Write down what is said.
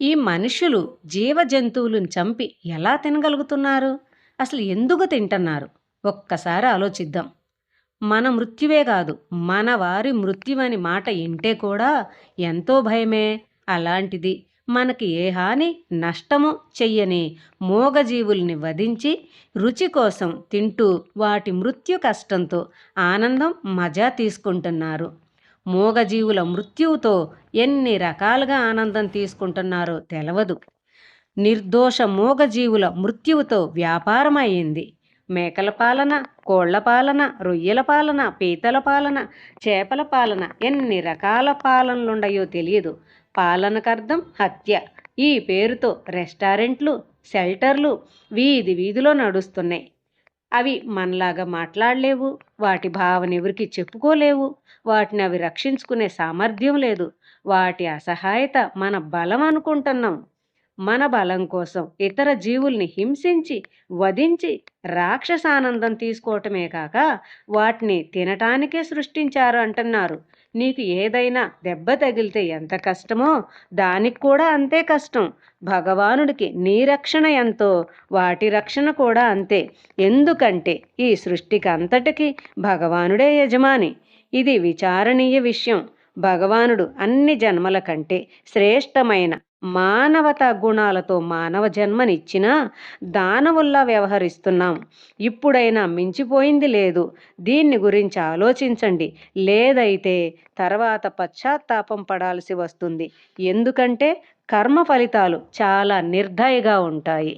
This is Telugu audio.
ఈ మనుషులు జీవ జంతువులను చంపి ఎలా తినగలుగుతున్నారు? అసలు ఎందుకు తింటున్నారు? ఒక్కసారి ఆలోచిద్దాం. మన మృత్యువే కాదు మన వారి మృత్యువని మాట వింటే కూడా ఎంతో భయమే. అలాంటిది మనకి ఏ హాని నష్టము చెయ్యని మూగజీవుల్ని వధించి రుచి కోసం తింటూ వాటి మృత్యు కష్టంతో ఆనందం మజా తీసుకుంటున్నారు. మూగజీవుల మృత్యువుతో ఎన్ని రకాలుగా ఆనందం తీసుకుంటున్నారో తెలవదు. నిర్దోష మూగజీవుల మృత్యువుతో వ్యాపారం అయింది మేకల పాలన కోళ్ళ పాలన రొయ్యల పాలన పీతల పాలన చేపల పాలన ఎన్ని రకాల పాలనలుండయో తెలియదు. పాలనకర్థం హత్య ఈ పేరుతో రెస్టారెంట్లు షెల్టర్లు వీధి వీధిలో నడుస్తున్నాయి. అవి మనలాగా మాట్లాడలేవు వాటి భావన ఎవరికి చెప్పుకోలేవు వాటిని అవి రక్షించుకునే సామర్థ్యం లేదు వాటి అసహాయత మన బలం అనుకుంటున్నాం. మన బలం కోసం ఇతర జీవుల్ని హింసించి వధించి రాక్షసానందం తీసుకోవటమే కాక వాటిని తినటానికే సృష్టించారు అంటున్నారు. నీకు ఏదైనా దెబ్బ తగిలితే ఎంత కష్టమో దానికి కూడా అంతే కష్టం. భగవానుడికి నీ రక్షణ ఎంతో వాటి రక్షణ కూడా అంతే. ఎందుకంటే ఈ సృష్టికి అంతటికి భగవానుడే యజమాని. ఇది విచారణీయ విషయం. భగవానుడు అన్ని జన్మల కంటే శ్రేష్టమైన మానవతా గుణాలతో మానవ జన్మనిచ్చినా దానవుల్లా వ్యవహరిస్తున్నాం. ఇప్పుడైనా మించిపోయింది లేదు. దీన్ని గురించి ఆలోచించండి. లేదైతే తర్వాత పశ్చాత్తాపం పడాల్సి వస్తుంది. ఎందుకంటే కర్మ ఫలితాలు చాలా నిర్దయగా ఉంటాయి.